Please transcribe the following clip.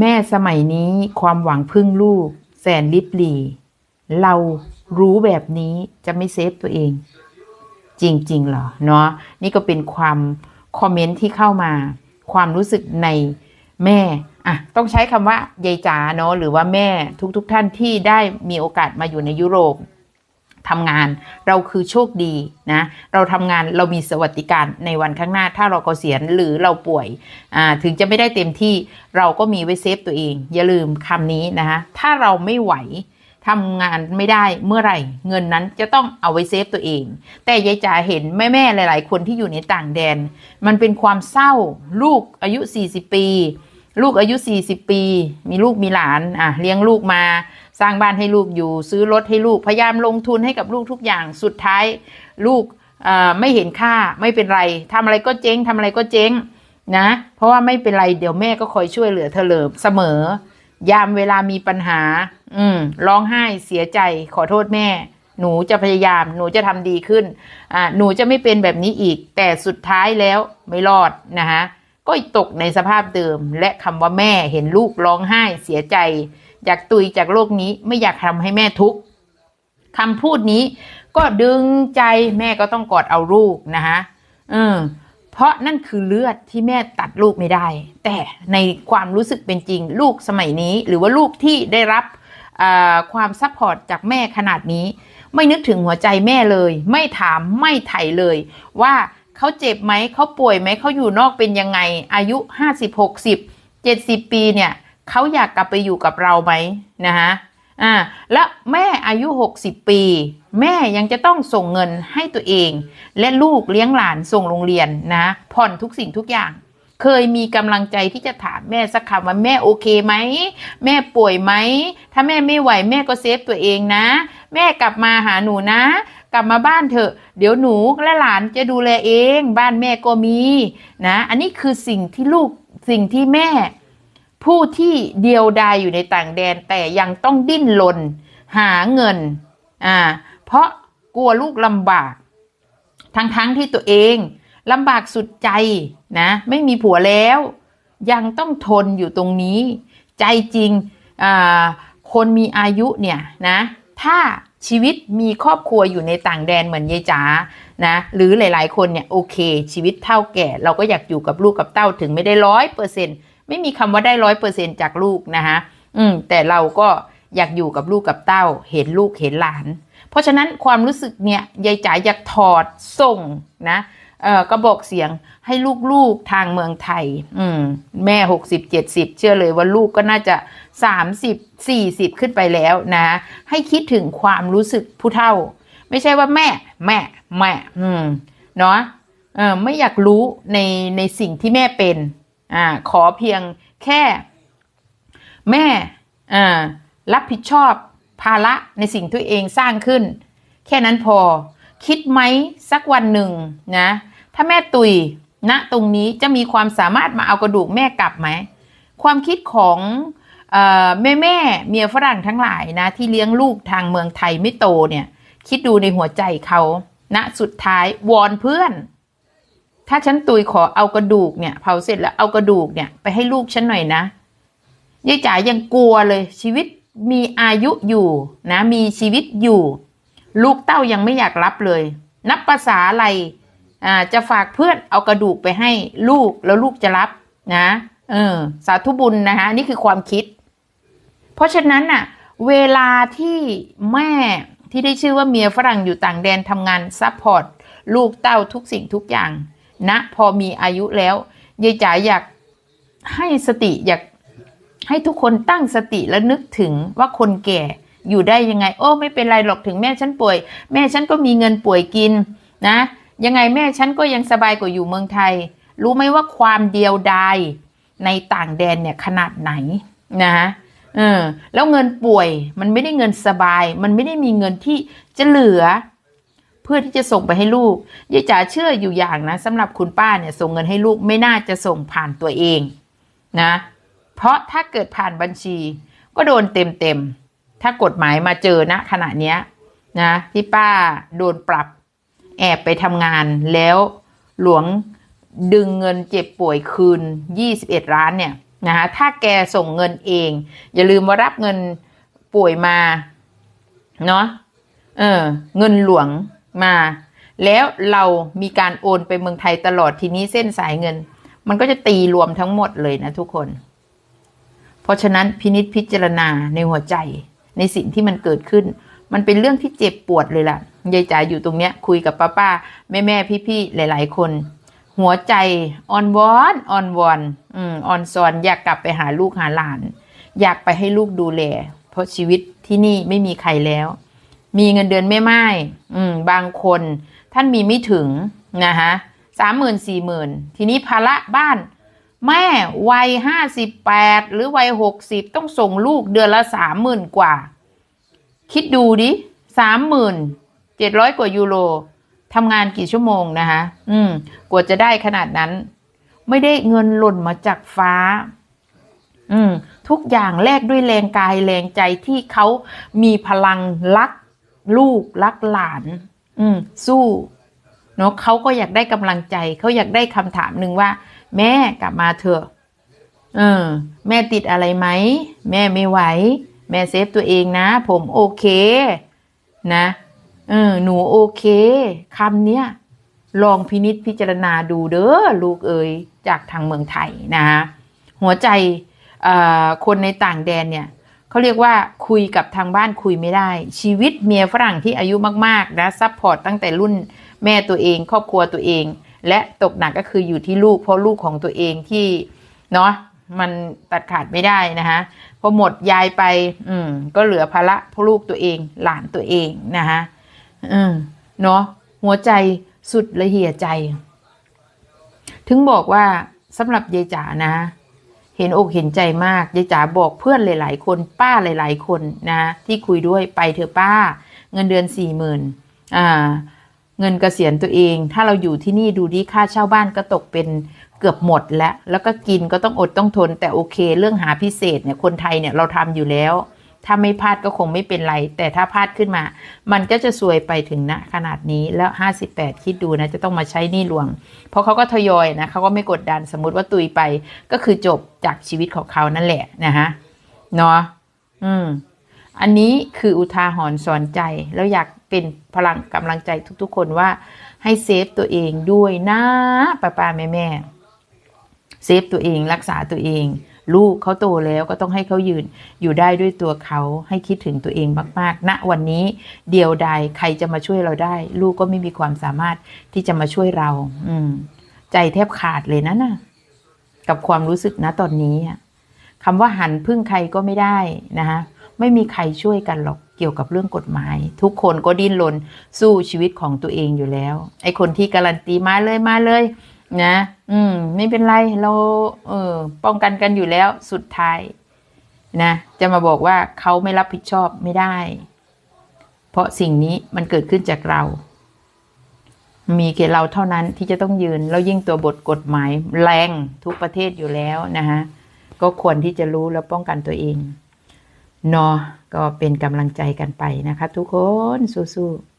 แม่สมัยนี้ความหวังพึ่งลูก แสนลิบหลีเรารู้แบบนี้จะไม่เซฟตัวเอง จริง ๆ เหรอ เนาะนี่ก็เป็นความคอมเมนต์ที่เข้ามา ความรู้สึกในแม่อะต้องใช้คำว่ายายจ๋าเนาะหรือว่าแม่ทุกๆทท่านที่ได้มีโอกาสมาอยู่ในยุโรป ทำงาน เราคือโชคดีนะ เราทำงานเรามีสวัสดิการในวันข้างหน้า ถ้าเราเกษียณหรือเราป่วยถึงจะไม่ได้เต็มที่เราก็มีไว้เซฟตัวเอง อย่าลืมคำนี้นะคะ ถ้าเราไม่ไหวทำงานไม่ได้เมื่อไหร่ เงินนั้นจะต้องเอาไว้เซฟตัวเอง แต่ยายจ๋าเห็นแม่ ๆ หลาย ๆ คนที่อยู่ในต่างแดน มันเป็นความเศร้าลูกอายุ 40 ปี ลูกอายุ 40 ปี มีลูกมีหลาน อะ เลี้ยงลูกมา สร้างบ้านให้ลูกอยู่ ซื้อรถให้ลูก พยายามลงทุนให้กับลูกทุกอย่าง สุดท้าย ลูกอ่าไม่เห็นค่า ไม่เป็นไรทำอะไรก็เจ๊งทำอะไรก็เจ๊ง นะ เพราะว่าไม่เป็นไร เดี๋ยวแม่ก็คอยช่วยเหลือเธอเลยเสมอ ยามเวลามีปัญหา อืม ร้องไห้ เสียใจ ขอโทษแม่ หนูจะพยายาม หนูจะทำดีขึ้น อ่า หนูจะไม่เป็นแบบนี้อีก แต่สุดท้ายแล้วไม่รอดนะคะ ก็ตกในสภาพเดิม และคำว่าแม่เห็นลูกร้องไห้เสียใจ อยากตุยจากโลกนี้ไม่อยากทำให้แม่ทุกข์คำพูดนี้ก็ดึงใจแม่ก็ต้องกอดเอาลูกนะคะเออเพราะนั่นคือเลือดที่แม่ตัดลูกไม่ได้ แต่ในความรู้สึกเป็นจริง ลูกสมัยนี้หรือว่าลูกที่ได้รับความซัพพอร์ตจากแม่ขนาดนี้ ไม่นึกถึงหัวใจแม่เลย ไม่ถามไม่ไถ่เลยว่า เขาเจ็บไหมเขาป่วยไหมเขาอยู่นอกเป็นยังไง อายุ50 60 70ปีเนี่ยเขาอยากกลับไปอยู่กับเราไหมนะคะอ่าแล้วแม่อายุ 60 ปี แม่ยังจะต้องส่งเงินให้ตัวเอง และลูกเลี้ยงหลานส่งโรงเรียนนะผ่อนทุกสิ่งทุกอย่าง เคยมีกำลังใจที่จะถามแม่สักคำว่าแม่โอเคไหม แม่ป่วยไหม ถ้าแม่ไม่ไหวแม่ก็เซฟตัวเองนะ แม่กลับมาหาหนูนะ กลับมาบ้านเถอะ เดี๋ยวหนูและหลานจะดูแลเอง บ้านแม่ก็มีนะ อันนี้คือสิ่งที่ลูกสิ่งที่แม่ ผู้ที่เดียวดายอยู่ในต่างแดนแต่ยังต้องดิ้นรนหาเงินอ่าเพราะกลัวลูกลำบาก ทั้งๆทที่ตัวเองลำบากสุดใจนะ ไม่มีผัวแล้ว ยังต้องทนอยู่ตรงนี้ ใจจริงอ่าคนมีอายุเนี่ยนะ ถ้า ชีวิตมีครอบครัวอยู่ในต่างแดนเหมือนยายจ๋านะหรือหลาย ๆ คนเนี่ยโอเค ชีวิตเท่าแก่ เราก็อยากอยู่กับลูกกับเต้าถึงไม่ได้ร้อยเปอร์เซ็นไม่มีคำว่าได้ร้อยเปอร์เซ็นจากลูกนะคะอืมแต่เราก็อยากอยู่กับลูกกับเต้า เห็นลูกเห็นหลาน เพราะฉะนั้นความรู้สึกเนี่ยยายจ๋าอยากถอดส่งนะ กระบอกเสียงให้ลูกๆทางเมืองไทย อืม แม่หกสิบเจ็ดสิบเชื่อเลยว่าลูกก็น่าจะสามสิบสี่สิบขึ้นไปแล้วนะ ให้คิดถึงความรู้สึกผู้เฒ่า ไม่ใช่ว่าแม่ แม่ แม่ อืม เนาะเออไม่อยากรู้ในในสิ่งที่แม่เป็น อ่า ขอเพียงแค่ แม่อ่ารับผิดชอบภาระในสิ่งที่ตัวเองสร้างขึ้น แค่นั้นพอ คิดไหมสักวันหนึ่งนะ ถ้าแม่ตุยณตรงนี้จะมีความสามารถมาเอากระดูกแม่กลับไหม ความคิดของแม่แม่เมียฝรั่งทั้งหลายนะ ที่เลี้ยงลูกทางเมืองไทยไม่โตเนี่ย คิดดูในหัวใจเขาณสุดท้ายวอนเพื่อน ถ้าฉันตุยขอเอากระดูกเนี่ยเผาเสร็จแล้วเอากระดูกเนี่ยไปให้ลูกฉันหน่อยนะยายจ๋ายังกลัวเลยชีวิตมีอายุอยู่นะมีชีวิตอยู่ ลูกเต้ายังไม่อยากรับเลย นับภาษาอะไร อ่าจะฝากเพื่อนเอากระดูกไปให้ลูกแล้วลูกจะรับนะเออสาธุบุญนะคะนี่คือความคิด เพราะฉะนั้นน่ะ เวลาที่แม่ที่ได้ชื่อว่าเมียฝรั่งอยู่ต่างแดนทำงานซัพพอร์ตลูกเต้าทุกสิ่งทุกอย่างนะพอมีอายุแล้วยายจ๋าอยากให้สติอยากให้ทุกคนตั้งสติและนึกถึงว่าคนแก่อยู่ได้ยังไง โอ้ไม่เป็นไรหรอกถึงแม่ฉันป่วย แม่ฉันก็มีเงินป่วยกินนะ ยังไงแม่ฉันก็ยังสบายกว่าอยู่เมืองไทย รู้ไหมว่าความเดียวดายในต่างแดนเนี่ยขนาดไหนนะเออแล้วเงินป่วยมันไม่ได้เงินสบาย มันไม่ได้มีเงินที่จะเหลือ เพื่อที่จะส่งไปให้ลูกยายจ๋าเชื่ออยู่อย่างนะสำหรับคุณป้าเนี่ยส่งเงินให้ลูกไม่น่าจะส่งผ่านตัวเองนะ เพราะถ้าเกิดผ่านบัญชี ก็โดนเต็มเต็มๆถ้ากฎหมายมาเจอณขณะเนี้ยนะที่ป้าโดนปรับ แอบไปทำงานแล้วหลวงดึงเงินเจ็บป่วยคืน 21 ล้านเนี่ยนะคะถ้าแกส่งเงินเอง อย่าลืมว่ารับเงินป่วยมาเนาะเออเงินหลวงมา แล้วเรามีการโอนไปเมืองไทยตลอดทีนี้เส้นสายเงิน มันก็จะตีรวมทั้งหมดเลยนะทุกคน เพราะฉะนั้นพินิษพิจารณาในหัวใจในสิ่งที่มันเกิดขึ้น มันเป็นเรื่องที่เจ็บปวดเลยล่ะ ยายจ๋าอยู่ตรงเนี้ยคุยกับป้าป้าแม่แม่พี่พี่ๆหลาย ๆ คน หัวใจอ่อนวอนอ่อนวอนอืมอ่อนซอนอยากกลับไปหาลูกหาหลาน อยากไปให้ลูกดูแล เพราะชีวิตที่นี่ไม่มีใครแล้ว มีเงินเดือนไม่ไม้อืมบางคนท่านมีไม่ถึงนะคะสามหมื่นสี่หมื่นทีนี้ภาระบ้านแม่วัยห้าสิบแปดหรือวัยหกสิบต้องส่งลูกเดือนละสามหมื่นกว่า คิดดูดิสามหมื่น เจ็ดร้อยกว่ายูโรทำงานกี่ชั่วโมงนะคะ อืม กว่าจะได้ขนาดนั้น ไม่ได้เงินหล่นมาจากฟ้า อืม ทุกอย่างแลกด้วยแรงกายแรงใจที่เขามีพลังรักลูกรักหลาน อืม สู้เนาะเขาก็อยากได้กำลังใจ เขาอยากได้คำถามหนึ่งว่า แม่กลับมาเถอะ เออ แม่ติดอะไรไหม แม่ไม่ไหว แม่เซฟตัวเองนะ ผมโอเค นะ เออ หนูโอเคคำเนี้ยลองพินิษพิจารณาดูเด้อลูกเอ๋ยจากทางเมืองไทยนะหัวใจคนในต่างแดนเนี่ยเขาเรียกว่าคุยกับทางบ้านคุยไม่ได้ ชีวิตเมียฝรั่งที่อายุมากๆนะซัพพอร์ตตั้งแต่รุ่นแม่ตัวเองครอบครัวตัวเอง และตกหนักก็คืออยู่ที่ลูกเพราะลูกของตัวเองที่เนาะมันตัดขาดไม่ได้นะคะพอหมดยายไป อืมก็เหลือภาระพ่อลูกตัวเอง หลานตัวเองนะคะ อืมเนาะหัวใจสุดละเหี่ยใจ ถึงบอกว่าสำหรับยายจ๋านะ เห็นอกเห็นใจมากยายจ๋าบอกเพื่อนหลาย ๆ คนป้าหลาย ๆ คนนะ ที่คุยด้วยไปเถอะป้า เงินเดือนสี่หมื่นอ่า เงินเกษียณตัวเอง ถ้าเราอยู่ที่นี่ดูดิค่าเช่าบ้านก็ตกเป็นเกือบหมดแล้ว แล้วก็กินก็ต้องอดต้องทน แต่โอเค เรื่องหาพิเศษเนี่ยคนไทยเนี่ยเราทำอยู่แล้ว ถ้าไม่พลาดก็คงไม่เป็นไร แต่ถ้าพลาดขึ้นมา มันก็จะซวยไปถึงณขนาดนี้แล้ว 58 คิดดูนะ จะต้องมาใช้นี้หลวง เพราะเขาก็ทยอยนะเขาก็ไม่กดดันสมมติว่าตุยไป ก็คือจบจากชีวิตของเขานั่นแหละนะฮะเนาะอืม อันนี้คืออุทาหรณ์สอนใจ แล้วอยากเป็นพลังกำลังใจทุกๆ คนว่าให้เซฟตัวเองด้วยนะป้าป้าแม่แม่เซฟตัวเองรักษาตัวเอง ลูกเขาโตแล้วก็ต้องให้เขายืนอยู่ได้ด้วยตัวเขาให้คิดถึงตัวเองมากๆณวันนี้เดียวดายใครจะมาช่วยเราได้ ลูกก็ไม่มีความสามารถที่จะมาช่วยเรา อืม ใจแทบขาดเลยนะน่ะ กับความรู้สึกนะตอนนี้คำว่าหันพึ่งใครก็ไม่ได้นะคะไม่มีใครช่วยกันหรอกเกี่ยวกับเรื่องกฎหมาย ทุกคนก็ดิ้นรนสู้ชีวิตของตัวเองอยู่แล้ว ไอ้คนที่การันตีมาเลยมาเลย นะ อืม ไม่เป็นไรเรา เออ ป้องกันกันอยู่แล้วสุดท้าย นะ จะมาบอกว่าเขาไม่รับผิดชอบไม่ได้ เพราะสิ่งนี้มันเกิดขึ้นจากเรา มีแค่เราเท่านั้นที่จะต้องยืน แล้วยิ่งตัวบทกฎหมายแรงทุกประเทศอยู่แล้วนะฮะก็ควรที่จะรู้แล้วป้องกันตัวเองเนาะก็เป็นกำลังใจกันไปนะคะทุกคนสู้ๆ